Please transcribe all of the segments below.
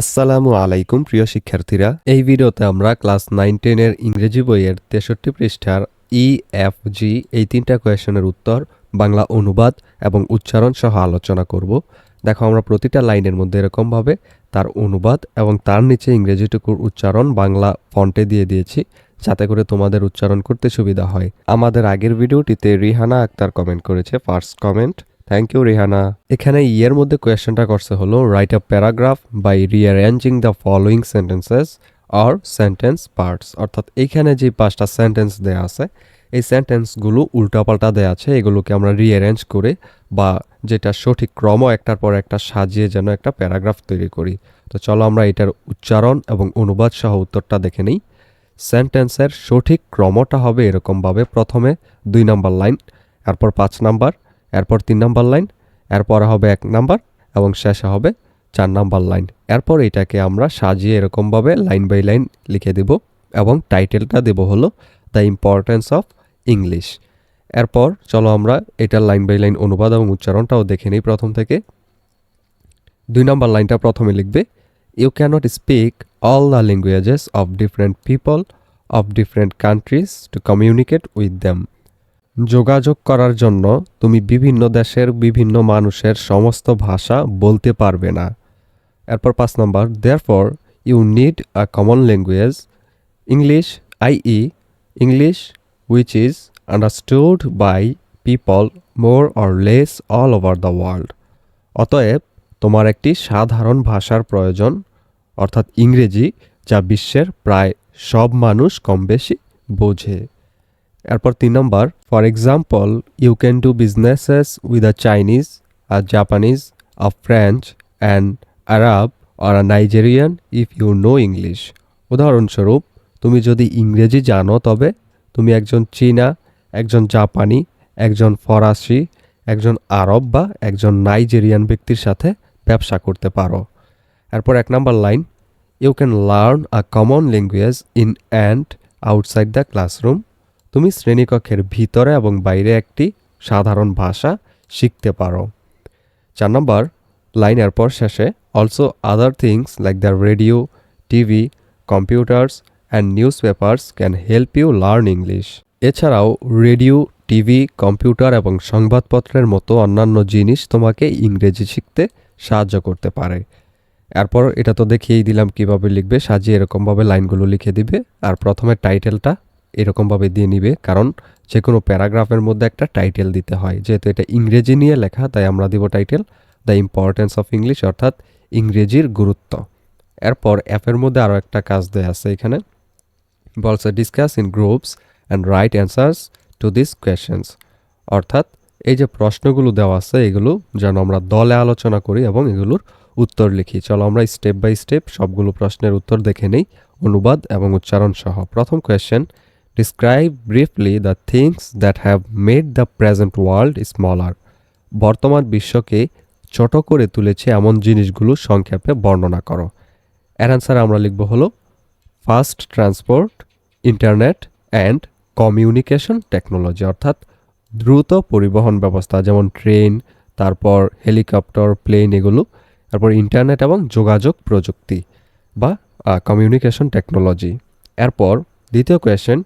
আসসালামু আলাইকুম, প্রিয় শিক্ষার্থীরা। এই ভিডিওতে আমরা ক্লাস নাইন টেনের ইংরেজি বইয়ের তেষট্টি পৃষ্ঠার ই এফ জি এই তিনটা কোয়েশনের উত্তর, বাংলা অনুবাদ এবং উচ্চারণ সহ আলোচনা করব। দেখো, আমরা প্রতিটা লাইনের মধ্যে এরকমভাবে তার অনুবাদ এবং তার নিচে ইংরেজিটুকুর উচ্চারণ বাংলা ফন্টে দিয়ে দিয়েছি, যাতে করে তোমাদের উচ্চারণ করতে সুবিধা হয়। আমাদের আগের ভিডিওটিতে রিহানা আক্তার কমেন্ট করেছে first comment thank you Rihana এখানে ইয়ের মধ্যে কোয়েশ্চেনটা করছে হলো write a paragraph by rearranging the following sentences or sentence parts অর্থাৎ এইখানে যে পাঁচটা সেন্টেন্স দেয়া আছে, এই সেন্টেন্সগুলো উল্টাপাল্টা দেয়া আছে, এগুলোকে আমরা রিঅ্যারেঞ্জ করে বা যেটা সঠিক ক্রম, একটার পর একটা সাজিয়ে যেন একটা প্যারাগ্রাফ তৈরি করি। তো চলো আমরা এটার উচ্চারণ এবং অনুবাদ সহ উত্তরটা দেখে নিই। সেন্টেন্সের সঠিক ক্রমটা হবে এরকমভাবে। প্রথমে দুই নাম্বার লাইন, এরপর পাঁচ নাম্বার এরপর তিন নাম্বার লাইন, এরপর হবে এক নাম্বার এবং শেষে হবে চার নাম্বার লাইন। এরপর এটাকে আমরা সাজিয়ে এরকমভাবে লাইন বাই লাইন লিখে দেব এবং টাইটেলটা দেব হলো দ্য ইম্পর্টেন্স অফ ইংলিশ এরপর চলো আমরা এটার লাইন বাই লাইন অনুবাদ এবং উচ্চারণটাও দেখে নিই প্রথম থেকে। দুই নম্বর লাইনটা প্রথমে লিখবে you can't speak all the languages of different people of different countries to communicate with them যোগাযোগ করার জন্য তুমি বিভিন্ন দেশের বিভিন্ন মানুষের সমস্ত ভাষা বলতে পারবে না। এরপর পাঁচ নম্বর therefore you need a common language English I E English which is understood by people more or less all over the world অতএব, তোমার একটি সাধারণ ভাষার প্রয়োজন, অর্থাৎ ইংরেজি, যা বিশ্বের প্রায় সব মানুষ কম বেশি বোঝে। এরপর তিন নম্বর for example you can do businesses with a Chinese a Japanese a French and Arab or a Nigerian if you know English উদাহরণস্বরূপ, তুমি যদি ইংরেজি জানো, তবে তুমি একজন চীনা, একজন জাপানি, একজন ফরাসি, একজন আরব বা একজন নাইজেরিয়ান ব্যক্তির সাথে ব্যবসা করতে পারো। এরপর এক নম্বর line you can learn a common language in and outside the classroom তুমি শ্রেণীকক্ষের ভিতরে এবং বাইরে একটি সাধারণ ভাষা শিখতে পারো। চার নম্বর, লাইনের পর শেষে also other things like the radio TV computers and newspapers can help you learn English এছাড়াও রেডিও টিভি কম্পিউটার এবং সংবাদপত্রের মতো অন্যান্য জিনিস তোমাকে ইংরেজি শিখতে সাহায্য করতে পারে। এরপর এটা তো দেখিয়েই দিলাম কীভাবে লিখবে, সাজিয়ে এরকমভাবে লাইনগুলো লিখে দিবে, আর প্রথমে টাইটেলটা এরকমভাবে দিয়ে নিবে, কারণ যে কোনো প্যারাগ্রাফের মধ্যে একটা টাইটেল দিতে হয়। যেহেতু এটা ইংরেজি নিয়ে লেখা, তাই আমরা দিব title, the importance of English অর্থাৎ ইংরেজির গুরুত্ব। এরপর অ্যাপের মধ্যে আরও একটা কাজ দেওয়া আছে এখানে। বলছে discuss in groups and write answers to this questions অর্থাৎ এই যে প্রশ্নগুলো দেওয়া আছে, এগুলো যেন আমরা দলে আলোচনা করি এবং এগুলোর উত্তর লিখি। চলো আমরা স্টেপ বাই স্টেপ সবগুলো প্রশ্নের উত্তর দেখে নেই। অনুবাদ এবং উচ্চারণ সহ। প্রথম question describe briefly the things that have made the present world smaller বর্তমান বিশ্বকে ছোট করে তুলেছে এমন জিনিসগুলো সংক্ষেপে বর্ণনা করো। এর অ্যান্সার আমরা লিখব হলো fast transport internet and communication technology অর্থাৎ দ্রুত পরিবহন ব্যবস্থা, যেমন ট্রেন তারপর হেলিকপ্টার প্লেন এগুলো, তারপর ইন্টারনেট এবং যোগাযোগ প্রযুক্তি বা কমিউনিকেশন টেকনোলজি এরপর দ্বিতীয় question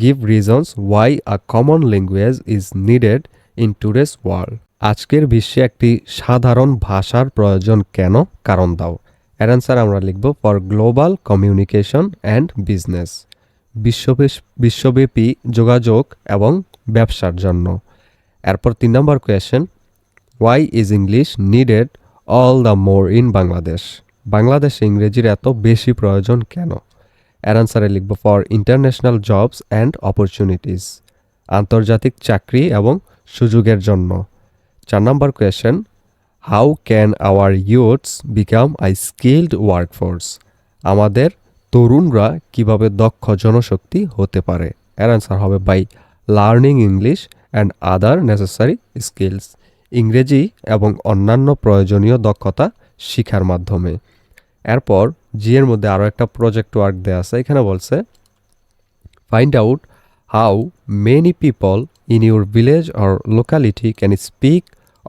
give reasons why a common language is needed in today's world আজকের বিশ্বে একটি সাধারণ ভাষার প্রয়োজন কেন? কারণ দাও। অ্যান্সার আমরা লিখব for global communication and business বিশ্বব্যাপী যোগাযোগ এবং ব্যবসার জন্য। এরপর তিন নম্বর question why is English needed all the more in Bangladesh বাংলাদেশে ইংরেজির এত বেশি প্রয়োজন কেন? এর অ্যান্সারে লিখব for international jobs and opportunities আন্তর্জাতিক চাকরি এবং সুযোগের জন্য। চার নম্বর question how can our youths become a skilled workforce আমাদের তরুণরা কীভাবে দক্ষ জনশক্তি হতে পারে? এর অ্যান্সার হবে by learning English and other necessary skills ইংরেজি এবং অন্যান্য প্রয়োজনীয় দক্ষতা শিখার মাধ্যমে। এরপর জি এর মধ্যে আরও একটা প্রজেক্ট ওয়ার্ক দেওয়া আছে। এখানে বলছে find out how many people in your village or locality can speak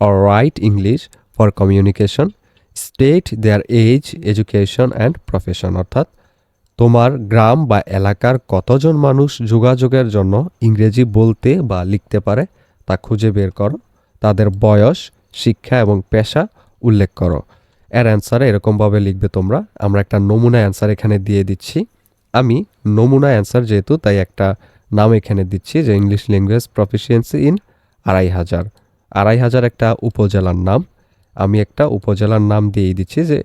or write English for communication state their age education and profession অর্থাৎ, তোমার গ্রাম বা এলাকার কতজন মানুষ যোগাযোগের জন্য ইংরেজি বলতে বা লিখতে পারে তা খুঁজে বের করো। তাদের বয়স, শিক্ষা এবং পেশা উল্লেখ করো। এর অ্যান্সারে এরকমভাবে লিখবে তোমরা। আমরা একটা নমুনা অ্যান্সার এখানে দিয়ে দিচ্ছি। আমি নমুনা অ্যান্সার যেহেতু, তাই একটা নাম এখানে দিচ্ছি যে ইংলিশ ল্যাঙ্গুয়েজ প্রফিসিয়েন্সি ইন আড়াই হাজার। আড়াই হাজার একটা উপজেলার নাম। আমি একটা উপজেলার নাম দিয়েই দিচ্ছি যে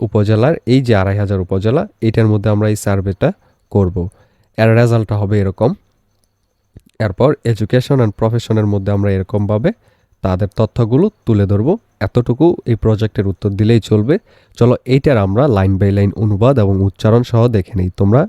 উপজেলার এই যে আড়াই হাজার উপজেলা, এটার মধ্যে আমরা এই সার্ভেটা করব। এর রেজাল্টটা হবে এরকম। এরপর এডুকেশন অ্যান্ড প্রফেশনের মধ্যে আমরা এরকমভাবে তাদের তথ্যগুলো তুলে ধরবো। এতটুকু এই প্রজেক্টের উত্তর দিলেই চলবে। চলো এইটার আমরা লাইন বাই লাইন অনুবাদ এবং উচ্চারণ সহ দেখে নিই। তোমরা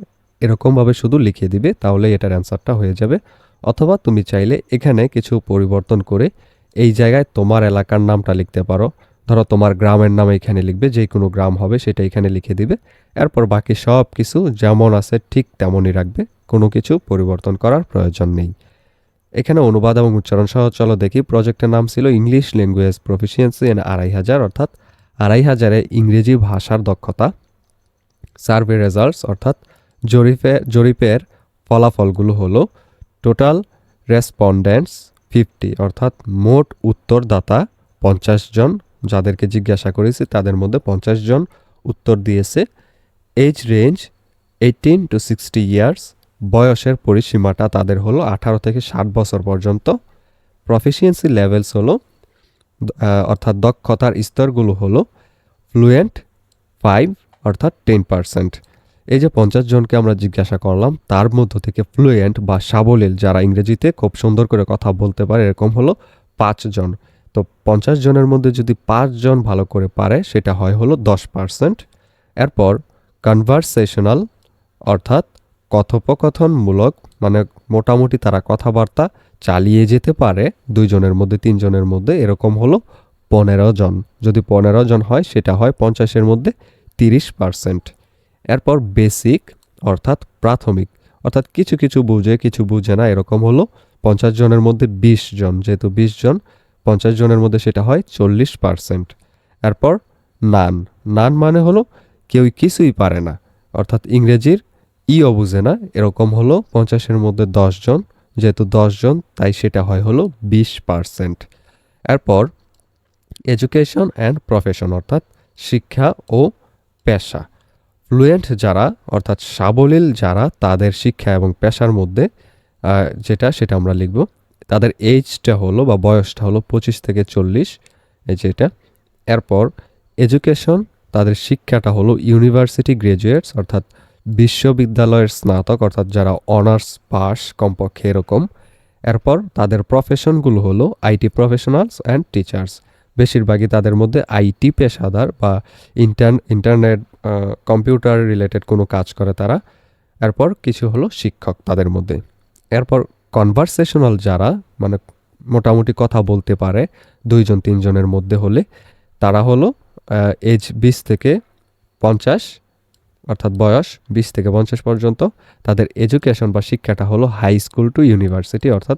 এরকমভাবে শুধু লিখে দিবে তাহলে এটার অ্যান্সারটা হয়ে যাবে। অথবা তুমি চাইলে এখানে কিছু পরিবর্তন করে এই জায়গায় তোমার এলাকার নামটা লিখতে পারো। ধরো তোমার গ্রামের নাম এখানে লিখবে, যে কোনো গ্রাম হবে সেটা এখানে লিখে দিবে। এরপর বাকি সব কিছু যেমন আছে ঠিক তেমনই রাখবে। কোনো কিছু পরিবর্তন করার প্রয়োজন নেই। এখানে অনুবাদ এবং উচ্চারণ সহ চলো দেখি। প্রজেক্টের নাম ছিল ইংলিশ ল্যাঙ্গুয়েজ প্রফিসিয়েন্সি এন আড়াই হাজার, অর্থাৎ আড়াই হাজারে ইংরেজি ভাষার দক্ষতা। সার্ভে রেজাল্টস অর্থাৎ জরিপে, জরিপের ফলাফলগুলো হলো টোটাল রেসপন্ডেন্টস ফিফটি অর্থাৎ মোট উত্তরদাতা পঞ্চাশ জন। যাদেরকে জিজ্ঞাসা করেছি, তাদের মধ্যে পঞ্চাশ জন উত্তর দিয়েছে। Age range eighteen to sixty years বয়সের পরিসীমাটা তাদের হলো আঠারো থেকে ষাট বছর পর্যন্ত। প্রফিসিয়েন্সি লেভেলস হলো অর্থাৎ দক্ষতার স্তরগুলো হলো ফ্লুয়েন্ট ফাইভ অর্থাৎ টেন পার্সেন্ট এই যে পঞ্চাশ জনকে আমরা জিজ্ঞাসা করলাম, তার মধ্য থেকে ফ্লুয়েন্ট বা সাবলীল যারা ইংরেজিতে খুব সুন্দর করে কথা বলতে পারে, এরকম হলো পাঁচজন তো পঞ্চাশ জনের মধ্যে যদি পাঁচজন ভালো করে পারে, সেটা হয় হলো দশ পার্সেন্ট এরপর কনভারসেশনাল অর্থাৎ কথোপকথনমূলক মানে মোটামুটি তারা কথাবার্তা চালিয়ে যেতে পারে, দুইজনের মধ্যে, তিনজনের মধ্যে, এরকম হলো পনেরো জন। যদি পনেরো জন হয়, সেটা হয় পঞ্চাশের মধ্যে তিরিশ পার্সেন্ট। এরপর বেসিক, অর্থাৎ প্রাথমিক। অর্থাৎ কিছু কিছু বুঝে কিছু বুঝে না, এরকম হলো পঞ্চাশ জনের মধ্যে বিশ জন। যেহেতু বিশ জন, পঞ্চাশ জনের মধ্যে সেটা হয় চল্লিশ পার্সেন্ট। এরপর নান। নান মানে হলো কেউই কিছুই পারে না। অর্থাৎ ইংরেজির ইও বুঝে না, এরকম হলো পঞ্চাশের মধ্যে জন, যেহেতু জন, তাই সেটা হয় হলো বিশ পার্সেন্ট। এরপর এডুকেশন অ্যান্ড প্রফেশন, অর্থাৎ শিক্ষা ও পেশা। ফ্লুয়েন্ট যারা, অর্থাৎ সাবলীল যারা, তাদের শিক্ষা এবং পেশার মধ্যে যেটা, সেটা আমরা লিখব। তাদের এইজটা হলো বা বয়সটা হলো পঁচিশ থেকে চল্লিশ, এই যেটা এরপর এডুকেশন, তাদের শিক্ষাটা হলো ইউনিভার্সিটি গ্রাজুয়েটস, অর্থাৎ বিশ্ববিদ্যালয়ের স্নাতক, অর্থাৎ যারা অনার্স পাস কমপক্ষে এরকম, এরপর তাদের প্রফেশনগুলো হলো আইটি প্রফেশনালস অ্যান্ড টিচার্স বেশিরভাগই তাদের মধ্যে আইটি পেশাদার বা ইন্টার ইন্টারনেট কম্পিউটার রিলেটেড কোনো কাজ করে তারা। এরপর কিছু হলো শিক্ষক তাদের মধ্যে। এরপর কনভারসেশনাল যারা মানে মোটামুটি কথা বলতে পারে দুইজন, তিনজনের মধ্যে হলে, তারা হলো এজ বিশ থেকে পঞ্চাশ অর্থাৎ বয়স বিশ থেকে পঞ্চাশ পর্যন্ত, তাদের এডুকেশন বা শিক্ষাটা হলো হাই স্কুল টু ইউনিভার্সিটি অর্থাৎ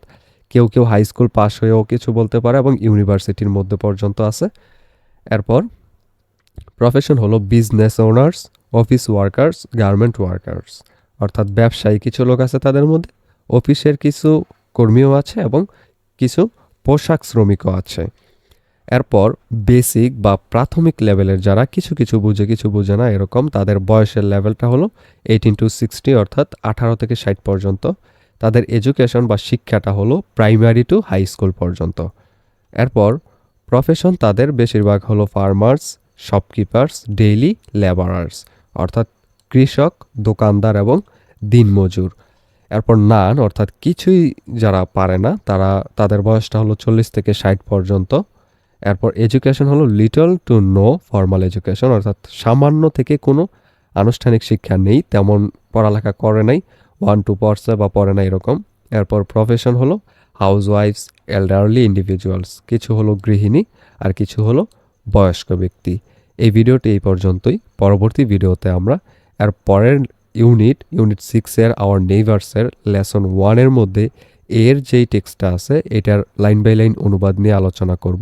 কেউ কেউ হাই স্কুল পাশ হয়েও কিছু বলতে পারে এবং ইউনিভার্সিটির মধ্যে পর্যন্ত আছে। এরপর প্রফেশন হলো business owners office workers garment workers অর্থাৎ ব্যবসায়ী কিছু লোক আছে তাদের মধ্যে অফিসের কিছু কর্মীও আছে এবং কিছু পোশাক শ্রমিকও আছে। এরপর বেসিক বা প্রাথমিক লেভেলের যারা কিছু কিছু বুঝে কিছু বুঝে না এরকম, তাদের বয়সের লেভেলটা হলো এইটিন টু সিক্সটি অর্থাৎ আঠারো থেকে ষাট পর্যন্ত। তাদের এডুকেশন বা শিক্ষাটা হলো প্রাইমারি টু হাই স্কুল পর্যন্ত। এরপর প্রফেশন তাদের বেশিরভাগ হলো ফার্মার্স শপকিপার্স ডেইলি লেবারার্স অর্থাৎ কৃষক, দোকানদার এবং দিনমজুর এরপর নান অর্থাৎ কিছুই যারা পারে না, তারা, তাদের বয়সটা হলো চল্লিশ থেকে ষাট পর্যন্ত। এরপর এডুকেশন হলো little to no formal education অর্থাৎ সামান্য থেকে কোনো আনুষ্ঠানিক শিক্ষা নেই, তেমন পড়ালেখা করে নাই ওয়ান টু পড়ছে বা পড়ে না এরকম। এরপর প্রফেশন হলো হাউস ওয়াইফস এল্ডারলি ইন্ডিভিজুয়ালস কিছু হলো গৃহিণী আর কিছু হলো বয়স্ক ব্যক্তি। এই ভিডিওটি এই পর্যন্তই। পরবর্তী ভিডিওতে আমরা এর পরের ইউনিট ইউনিট সিক্সের আওয়ার নেইভার্সের লেসন ওয়ানের মধ্যে এর যেই টেক্সটটা আছে, এটার লাইন বাই লাইন অনুবাদ নিয়ে আলোচনা করব।